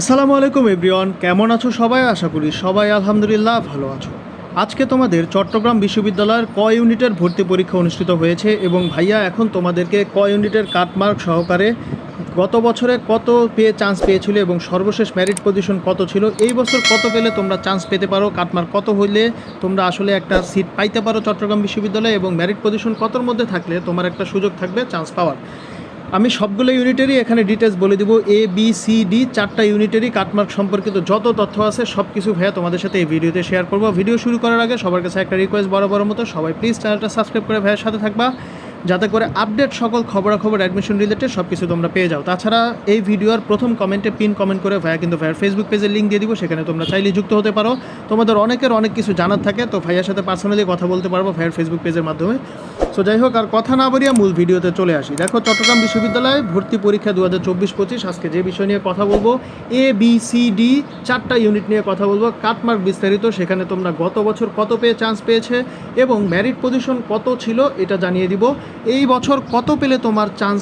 আসসালামু আলাইকুম এভরিওয়ান, কেমন আছো সবাই? আশা করি সবাই আলহামদুলিল্লাহ ভালো আছো। আজকে তোমাদের চট্টগ্রাম বিশ্ববিদ্যালয়ের ক ইউনিটের ভর্তি পরীক্ষা অনুষ্ঠিত হয়েছে এবং ভাইয়া, এখন তোমাদেরকে ক ইউনিটের কাটমার্ক সহকারে গত বছরে কত পেয়ে চান্স পেয়েছিল এবং সর্বশেষ মেরিট পজিশন কত ছিল? এই বছর কত পেলে তোমরা চান্স পেতে পারো? কাটমার্ক কত হইলে তোমরা আসলে একটা সিট পাইতে পারো চট্টগ্রাম বিশ্ববিদ্যালয়ে এবং ম্যারিট পজিশন কতর মধ্যে থাকলে তোমার একটা সুযোগ থাকবে, চান্স পাওয়ার। আমি সবগুলো ইউনিটেরই এখানে ডিটেলস বলে দিব এ বি সি ডি চারটা ইউনিটেরই কাটমার্ক সম্পর্কিত যত তথ্য আছে সব কিছু ভাইয়া তোমাদের সাথে এই ভিডিওতে শেয়ার করব। ভিডিও শুরু করার আগে সবার কাছে একটা রিকোয়েস্ট বড় বড় মতো, সবাই প্লিজ চ্যানেলটা সাবস্ক্রাইব করে ভাইয়ের সাথে থাকবা, যাতে করে আপডেট সকল খবরাখবর অ্যাডমিশন রিলেটেড সব কিছু তোমরা পেয়ে যাও। তাছাড়া এই ভিডিওর প্রথম কমেন্টে পিন কমেন্ট করে ভাইয়া কিন্তু ভাইয়ার ফেসবুক পেজের লিঙ্ক দিয়ে দিব, সেখানে তোমরা চাইলে যুক্ত হতে পারো। তোমাদের অনেকের অনেক কিছু জানার থাকে, তো ভাইয়ার সাথে পার্সোনালি কথা বলতে পারব ভাইয়ার ফেসবুক পেজের মাধ্যমে। সো যাই হোক, আর কথা না বাড়িয়া মূল ভিডিওতে চলে আসি। দেখো, চট্টগ্রাম বিশ্ববিদ্যালয়ে ভর্তি পরীক্ষা দু হাজার চব্বিশ পঁচিশ আজকে যে বিষয় নিয়ে কথা বলব এ বি সি ডি চারটা ইউনিট নিয়ে কথা বলব। কাটমার্ক বিস্তারিত, সেখানে তোমরা গত বছর কত পেয়ে চান্স পেয়েছে এবং ম্যারিট পজিশন কত ছিল এটা জানিয়ে দিব। এই বছর কত পেলে তোমার চান্স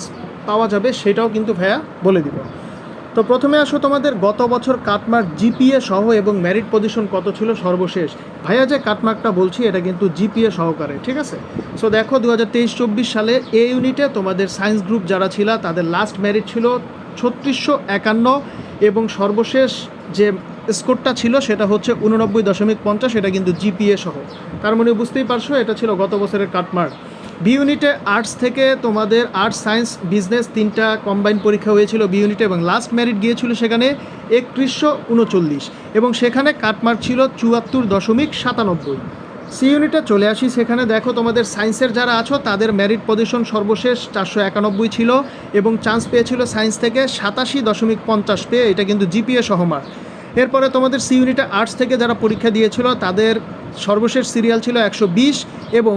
পাওয়া যাবে সেটাও কিন্তু ভাইয়া বলে দিব। তো প্রথমে আসো তোমাদের, গত বছর কাটমার্ক জিপিএ সহ এবং ম্যারিট পজিশন কত ছিল সর্বশেষ? ভাইয়া, যে কাটমার্কটা বলছি, এটা কিন্তু জিপিএ সহকারে, ঠিক আছে? সো দেখো দু হাজার তেইশ চব্বিশ সালে এ ইউনিটে তোমাদের সায়েন্স গ্রুপ যারা ছিল, তাদের লাস্ট ম্যারিট ছিল ছত্রিশশো একান্ন এবং সর্বশেষ যে স্কোরটা ছিল, সেটা হচ্ছে উননব্বই দশমিক পঞ্চাশ, এটা কিন্তু জিপিএ সহ। তার মানে বুঝতেই পারছ, এটা ছিল গত বছরের কাটমার্ক। বি ইউনিটে আর্টস থেকে তোমাদের আর্টস, সায়েন্স, বিজনেস তিনটা কম্বাইন পরীক্ষা হয়েছিল বি ইউনিটে এবং লাস্ট মেরিট গিয়েছিল সেখানে একত্রিশশো উনচল্লিশ এবং সেখানে কাটমার্ক ছিল চুয়াত্তর দশমিক সাতানব্বই। সি ইউনিটে চলে আসি সেখানে দেখো তোমাদের সায়েন্সের যারা আছো, তাদের মেরিট পজিশন সর্বশেষ চারশো একানব্বই ছিল এবং চান্স পেয়েছিল সায়েন্স থেকে সাতাশি দশমিক পঞ্চাশ পেয়ে, এটা কিন্তু জিপিএ সহমার এরপরে তোমাদের সি ইউনিটে আর্টস থেকে যারা পরীক্ষা দিয়েছিল, তাদের সর্বশেষ সিরিয়াল ছিল একশো বিশ এবং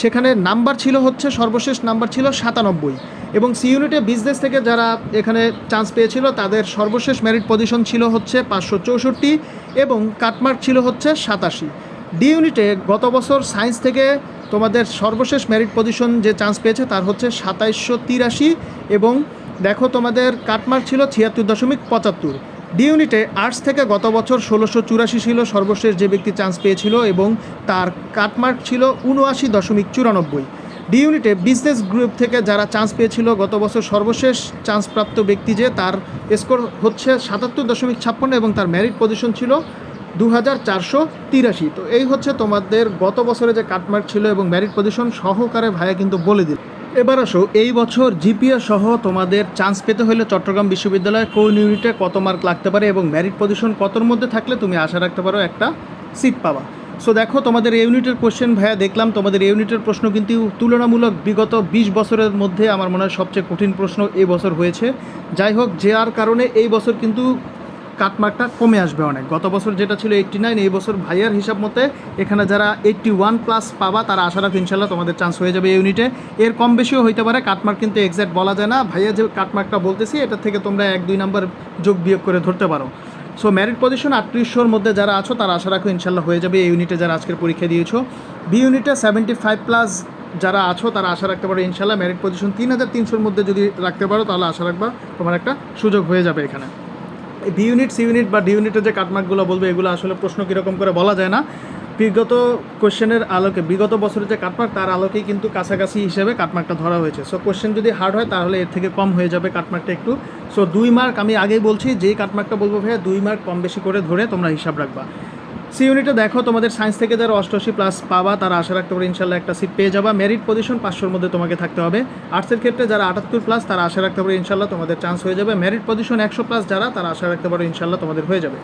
সেখানে নাম্বার ছিল হচ্ছে, সর্বশেষ নাম্বার ছিল সাতানব্বই। এবং সি ইউনিটে বিজনেস থেকে যারা এখানে চান্স পেয়েছিল, তাদের সর্বশেষ মেরিট পজিশন ছিল হচ্ছে পাঁচশো চৌষট্টি এবং কাটমার্ক ছিল হচ্ছে সাতাশি। ডি ইউনিটে গত বছর সায়েন্স থেকে তোমাদের সর্বশেষ মেরিট পজিশন যে চান্স পেয়েছে, তার হচ্ছে সাতাইশশো তিরাশি এবং দেখো তোমাদের কাটমার্ক ছিল ছিয়াত্তর দশমিক পঁচাত্তর। ডি ইউনিটে আর্টস থেকে গত বছর ষোলোশো চুরাশি ছিল সর্বশেষ যে ব্যক্তি চান্স পেয়েছিল এবং তার কাটমার্ক ছিল উনআশি দশমিক চুরানব্বই। ডি ইউনিটে বিজনেস গ্রুপ থেকে যারা চান্স পেয়েছিল গত বছর সর্বশেষ চান্সপ্রাপ্ত ব্যক্তি যে, তার স্কোর হচ্ছে সাতাত্তর দশমিক ছাপ্পান্ন এবং তার মেরিট পজিশন ছিল দু হাজার চারশো তিরাশি। তো এই হচ্ছে তোমাদের গত বছরে যে কাটমার্ক ছিল এবং মেরিট পজিশন সহকারে ভাইয়া কিন্তু বলে দিল। এবার আসো, এই বছর জিপিএ সহ তোমাদের চান্স পেতে হলে চট্টগ্রাম বিশ্ববিদ্যালয়ে কোন ইউনিটে কত মার্ক লাগতে পারে এবং মেরিট পজিশন কতর মধ্যে থাকলে তুমি আশা রাখতে পারো একটা সিট পাওয়া সো দেখো, তোমাদের ইউনিটের কোশ্চেন ভাইয়া, দেখলাম তোমাদের ইউনিটের প্রশ্ন কিন্তু তুলনামূলক বিগত বিশ বছরের মধ্যে আমার মনে হয় সবচেয়ে কঠিন প্রশ্ন এই বছর হয়েছে। যাই হোক, যে আর কারণে এই বছর কিন্তু কাটমার্কটা কমে আসবে অনেক। গত বছর যেটা ছিল এইট্টি নাইন এই বছর ভাইয়ার হিসাব মতে এখানে যারা এইট্টি ওয়ান প্লাস পাবা, তারা আশা রাখো ইনশাল্লাহ তোমাদের চান্স হয়ে যাবে এই ইউনিটে এর কম বেশিও হইতে পারে, কাটমার্ক কিন্তু এক্স্যাক্ট বলা যায় না। ভাইয়া যে কাটমার্কটা বলতেছি এটা থেকে তোমরা এক, দুই নাম্বার যোগ বিয়োগ করে ধরতে পারো। সো মেরিট পজিশন আটত্রিশশোর মধ্যে যারা আছো, তারা আশা রাখো ইনশাল্লাহ হয়ে যাবে এই ইউনিটে যারা আজকের পরীক্ষা দিয়েছ। বি ইউনিটে সেভেন্টি ফাইভ প্লাস যারা আছো, তারা আশা রাখতে পারো ইনশাল্লাহ মেরিট পজিশন তিন হাজার তিনশোর মধ্যে যদি রাখতে পারো, তাহলে আশা রাখবা তোমার একটা সুযোগ হয়ে যাবে এখানে। বি ইউনিট, সি ইউনিট বা ডি ইউনিটের যে কাটমার্কগুলো বলবে, এগুলো আসলে প্রশ্ন কীরকম করে বলা যায় না। বিগত কোশ্চেনের আলোকে, বিগত বছরের যে কাটমার্ক, তার আলোকেই কিন্তু কাছাকাছি হিসেবে কাটমার্কটা ধরা হয়েছে। সো কোশ্চেন যদি হার্ড হয়, তাহলে এর থেকে কম হয়ে যাবে কাটমার্কটা একটু। সো দুই মার্ক আমি আগেই বলছি, যেই কাটমার্কটা বলব ভাইয়া, দুই মার্ক কম বেশি করে ধরে তোমরা হিসাব রাখবা। সি ইউনিটে দেখো, তোমাদের সায়েন্স থেকে যারা অষ্টআশি প্লাস পাবা, তারা আশা রাখতে পারে ইনশাল্লাহ একটা সিট পেয়ে যাবা। মেরিট পজিশন পাঁচশোর মধ্যে তোমাকে থাকতে হবে। আর্টসের ক্ষেত্রে যারা আটাত্তর প্লাস তারা আশা রাখতে পারে ইনশাল্লাহ তোমাদের চান্স হয়ে যাবে। মেরিট পজিশন একশো প্লাস যারা, তারা আশা রাখতে পারো ইনশাল্লাহ তোমাদের হয়ে যাবে।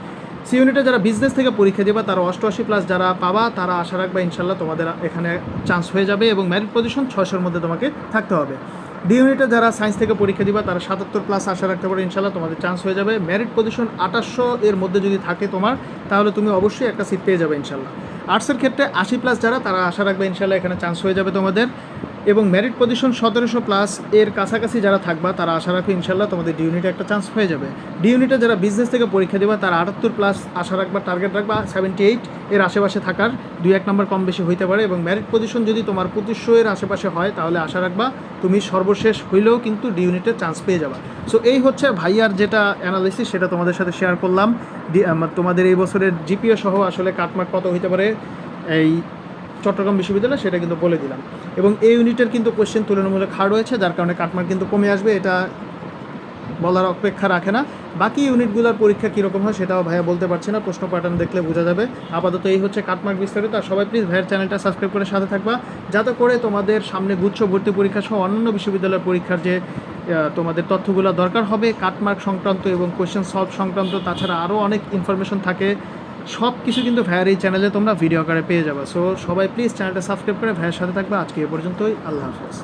সি ইউনিটে যারা বিজনেস থেকে পরীক্ষা দেবা, তারা অষ্টআশি প্লাস যারা পাবা, তারা আশা রাখবা ইনশাল্লাহ তোমাদের এখানে চান্স হয়ে যাবে এবং মেরিট পজিশন ছয়শোর মধ্যে তোমাকে থাকতে হবে। ডি ইউনিটে যারা সায়েন্স থেকে পরীক্ষা দিবা, তারা সাতাত্তর প্লাস আশা রাখতে পারো ইনশাল্লাহ তোমাদের চান্স হয়ে যাবে। মেরিট পজিশন আঠাশশো এর মধ্যে যদি থাকে তোমার, তাহলে তুমি অবশ্যই একটা সিট পেয়ে যাবে ইনশাল্লাহ আর্টসের ক্ষেত্রে আশি প্লাস যারা, তারা আশা রাখবে ইনশাল্লাহ এখানে চান্স হয়ে যাবে তোমাদের। এবং মেরিট পজিশন সতেরোশো প্লাস এর কাছাকাছি যারা থাকবা, তারা আশা রাখো ইনশাল্লাহ তোমাদের ডি ইউনিটে একটা চান্স হয়ে যাবে। ডি ইউনিটে যারা বিজনেস থেকে পরীক্ষা দেবা, তারা আটাত্তর প্লাস আশা রাখবা টার্গেট রাখবা সেভেন্টি এইট এর আশেপাশে থাকার দুই এক নম্বর কম বেশি হইতে পারে এবং মেরিট পজিশন যদি তোমার পঁচিশশো এর আশেপাশে হয়, তাহলে আশা রাখবা তুমি সর্বশেষ হইলেও কিন্তু ডি ইউনিটে চান্স পেয়ে যাবা। সো এই হচ্ছে ভাইয়ার যেটা অ্যানালিসিস সেটা তোমাদের সাথে শেয়ার করলাম। তোমাদের এই বছরের জিপিও সহ আসলে কাটমার্ক কত হইতে পারে, এই চট্টগ্রাম বিশ্ববিদ্যালয়, সেটা কিন্তু বলে দিলাম। এবং এই ইউনিটের কিন্তু কোশ্চেন তুলনামূলক হার রয়েছে, যার কারণে কাটমার্ক কিন্তু কমে আসবে, এটা বলার অপেক্ষা রাখে না। বাকি ইউনিটগুলোর পরীক্ষা কীরকম হয় সেটাও ভাইয়া বলতে পারছে না, প্রশ্ন প্যাটার্ন দেখলে বোঝা যাবে। আপাতত এই হচ্ছে কাটমার্ক বিস্তারিত। আর সবাই প্লিজ ভাইয়ের চ্যানেলটা সাবস্ক্রাইব করে সাথে থাকবা, যাতে করে তোমাদের সামনে গুচ্ছ ভর্তি পরীক্ষা সহ অন্যান্য বিশ্ববিদ্যালয়ের পরীক্ষার যে তোমাদের তথ্যগুলো দরকার হবে, কাটমার্ক সংক্রান্ত এবং কোয়েশ্চেন সলভ সংক্রান্ত, তাছাড়া আরও অনেক ইনফরমেশন থাকে। সব কিছু কিন্তু ভাইয়ের এই চ্যানেলে তোমরা ভিডিও আকারে পেয়ে যাবে। সো সবাই প্লিজ চ্যানেলটা সাবস্ক্রাইব করে ভাইয়ের সাথে থাকবে। আজকে এ পর্যন্তই। আল্লাহ হাফেজ।